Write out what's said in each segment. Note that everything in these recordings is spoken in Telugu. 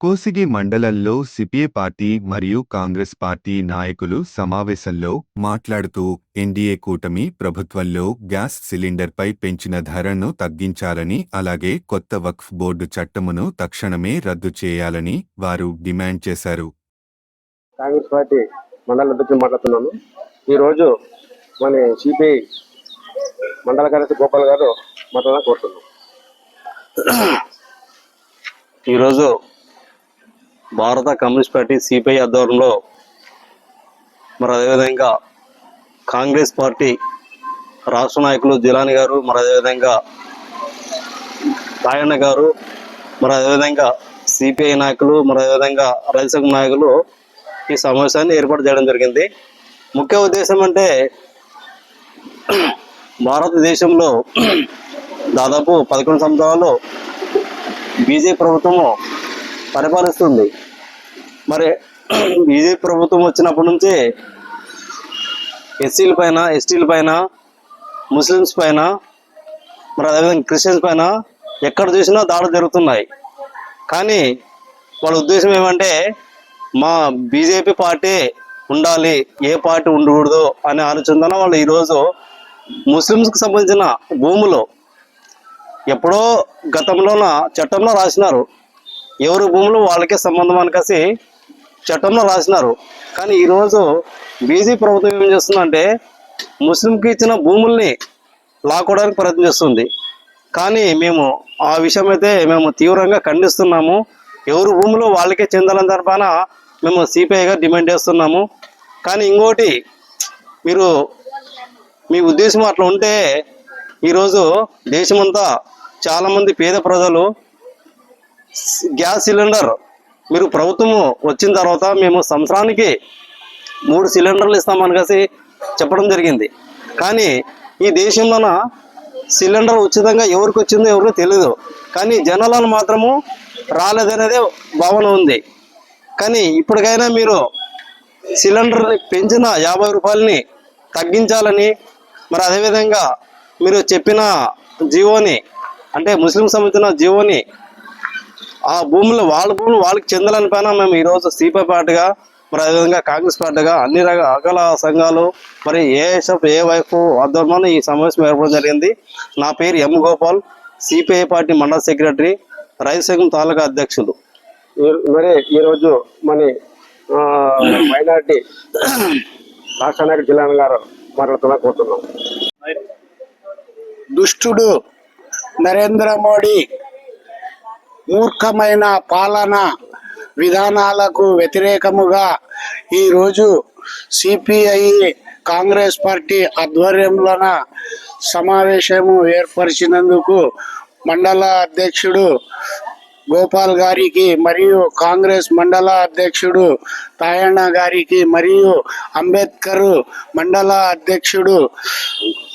కోసిగి మండలంలో సిపిఐ పార్టీ మరియు కాంగ్రెస్ పార్టీ నాయకులు సమావేశంలో మాట్లాడుతూ ఎన్డీఏ కూటమి ప్రభుత్వంలో గ్యాస్ సిలిండర్పై పెంచిన ధరను తగ్గించాలని అలాగే కొత్త వక్ఫ్ బోర్డు చట్టమును తక్షణమే రద్దు చేయాలని వారు డిమాండ్ చేశారు. కాంగ్రెస్ పార్టీ మండల అధ్యక్షులు మాట్లాడుతున్నాను. ఈరోజు మన సిపిఐ మండల కార్యదర్శి గోపాల్ గారు మాట్లాడాలని కోరుతున్నాం. ఈరోజు భారత కమ్యూనిస్ట్ పార్టీ సిపిఐ ఆధ్వర్యంలో మరి అదేవిధంగా కాంగ్రెస్ పార్టీ రాష్ట్ర నాయకులు జిలాని గారు మరి అదేవిధంగా రాయన్న గారు మరి అదేవిధంగా సిపిఐ నాయకులు మరి అదేవిధంగా రైతు నాయకులు ఈ సమావేశాన్ని ఏర్పాటు చేయడం జరిగింది. ముఖ్య ఉద్దేశం అంటే భారతదేశంలో దాదాపు పదకొండు సంవత్సరాలు బీజేపీ ప్రభుత్వము పరిపాలిస్తుంది. మరి ఇది ప్రభుత్వం వచ్చినప్పటి నుంచి ఎస్సీల పైన ఎస్టీల పైన ముస్లిమ్స్ పైన మరి అదేవిధంగా క్రిస్టియన్స్ పైన ఎక్కడ చూసినా దాడులు జరుగుతున్నాయి. కానీ వాళ్ళ ఉద్దేశం ఏమంటే మా బీజేపీ పార్టీ ఉండాలి ఏ పార్టీ ఉండకూడదు అనే ఆలోచన వాళ్ళు ఈరోజు ముస్లిమ్స్కి సంబంధించిన భూములు ఎప్పుడో గతంలోన చట్టంలో రాసినారు. ఎవరి భూములు వాళ్ళకే సంబంధం అనకసి చట్టంలో రాసినారు. కానీ ఈరోజు బీజీ ప్రభుత్వం ఏం చేస్తుందంటే ముస్లింకి ఇచ్చిన భూముల్ని లాక్కోవడానికి ప్రయత్నం చేస్తుంది. కానీ మేము ఆ విషయం అయితే మేము తీవ్రంగా ఖండిస్తున్నాము. ఎవరి భూములు వాళ్ళకే చెందాలని తరఫాన మేము సిపిఐగా డిమాండ్ చేస్తున్నాము. కానీ ఇంకోటి మీరు మీ ఉద్దేశం అట్లా ఉంటే ఈరోజు దేశమంతా చాలామంది పేద ప్రజలు గ్యాస్ సిలిండర్. మీరు ప్రభుత్వము వచ్చిన తర్వాత మేము సంవత్సరానికి మూడు సిలిండర్లు ఇస్తామని కలిసి చెప్పడం జరిగింది. కానీ ఈ దేశంలోన సిలిండర్ ఉచితంగా ఎవరికి వచ్చిందో ఎవరికి తెలియదు కానీ జనాలను మాత్రము రాలేదనేదే భావన ఉంది. కానీ ఇప్పటికైనా మీరు సిలిండర్ని పెంచిన యాభై రూపాయలని తగ్గించాలని మరి అదేవిధంగా మీరు చెప్పిన జీవోని అంటే ముస్లిం సంబంధించిన జీవోని ఆ భూములు వాళ్ళ భూములు వాళ్ళకి చెందాలని పైన మేము ఈరోజు సిపిఐ పార్టీగా మరి అదేవిధంగా కాంగ్రెస్ పార్టీగా అన్ని రకాల సంఘాలు మరి ఏఎస్ఎఫ్ ఏ వైఫ్ ఆధ్వర్యంలో ఈ సమావేశం ఏర్పడడం జరిగింది. నా పేరు M Gopal CPI party mandal secretary రైతు సంఘం తాలూకా అధ్యక్షులు. ఈ- మరి ఈరోజు మన మైనార్టీ రాష్ట్ర నాయకుడు జిల్లా గారు మాట్లాడుతున్నా కోరుతున్నాం దుష్టుడు నరేంద్ర మోడీ మూర్ఖమైన పాలన విధానాలకు వ్యతిరేకముగా ఈరోజు సిపిఐ కాంగ్రెస్ పార్టీ ఆధ్వర్యంలోన సమావేశము ఏర్పరిచినందుకు మండల అధ్యక్షుడు గోపాల్ గారికి మరియు కాంగ్రెస్ మండల అధ్యక్షుడు తాయణ గారికి మరియు అంబేద్కర్ మండల అధ్యక్షుడు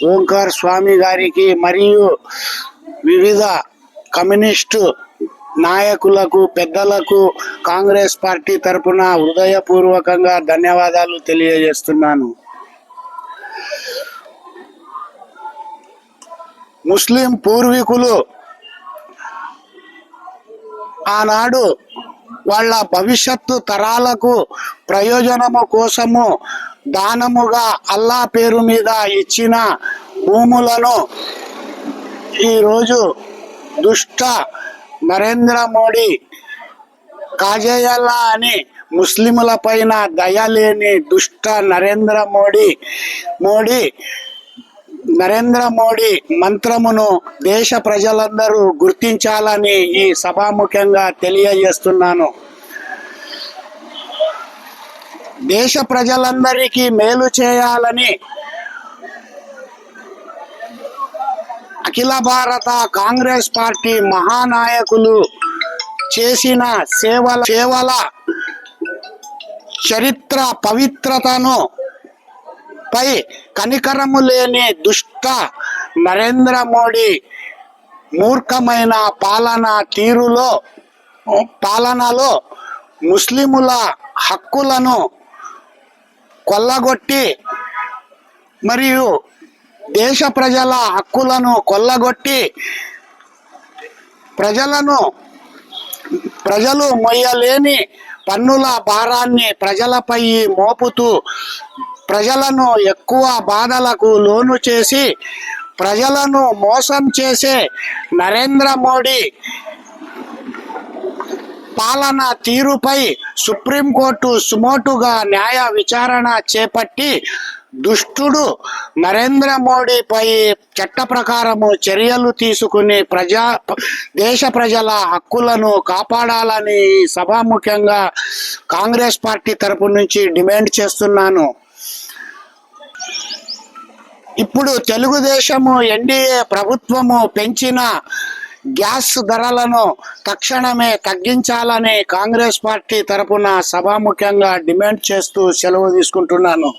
ఓంకార్ స్వామి గారికి మరియు వివిధ కమ్యూనిస్టు నాయకులకు పెద్దలకు కాంగ్రెస్ పార్టీ తరపున హృదయపూర్వకంగా ధన్యవాదాలు తెలియజేస్తున్నాను. ముస్లిం పూర్వీకులు ఆనాడు వాళ్ళ భవిష్యత్తు తరాలకు ప్రయోజనము కోసము దానముగా అల్లా పేరు మీద ఇచ్చిన భూములను ఈరోజు దుష్ట నరేంద్ర మోడీ కాజేయాలా అని ముస్లిముల పైన దయలేని దుష్ట నరేంద్ర మోడీ. మోడీ నరేంద్ర మోడీ మంత్రమును దేశ ప్రజలందరూ గుర్తించాలని ఈ సభాముఖ్యంగా తెలియజేస్తున్నాను. దేశ ప్రజలందరికీ మేలు చేయాలని అఖిల భారత కాంగ్రెస్ పార్టీ మహానాయకులు చేసిన సేవల సేవల చరిత్ర పవిత్రతను పై కనికరము లేని దుష్ట నరేంద్ర మోడీ మూర్ఖమైన పాలన తీరులో పాలనలో ముస్లిముల హక్కులను కొల్లగొట్టి మరియు దేశ ప్రజల హక్కులను కొల్లగొట్టి ప్రజలను ప్రజలు మొయ్యలేని పన్నుల భారాన్ని ప్రజలపై మోపుతూ ప్రజలను ఎక్కువ బాధలకు లోను చేసి ప్రజలను మోసం చేసే నరేంద్ర మోడీ పాలన తీరుపై సుప్రీంకోర్టు సుమోటుగా న్యాయ విచారణ చేపట్టి దుష్టుడు నరేంద్ర మోడీపై చట్ట ప్రకారము చర్యలు తీసుకుని ప్రజా దేశ ప్రజల హక్కులను కాపాడాలని సభాముఖ్యంగా కాంగ్రెస్ పార్టీ తరపు నుంచి డిమాండ్ చేస్తున్నాను. ఇప్పుడు తెలుగుదేశము ఎన్డీఏ ప్రభుత్వము పెంచిన గ్యాస్ ధరలను తక్షణమే తగ్గించాలని కాంగ్రెస్ పార్టీ తరపున సభాముఖ్యంగా డిమాండ్ చేస్తూ సెలవు తీసుకుంటున్నాను.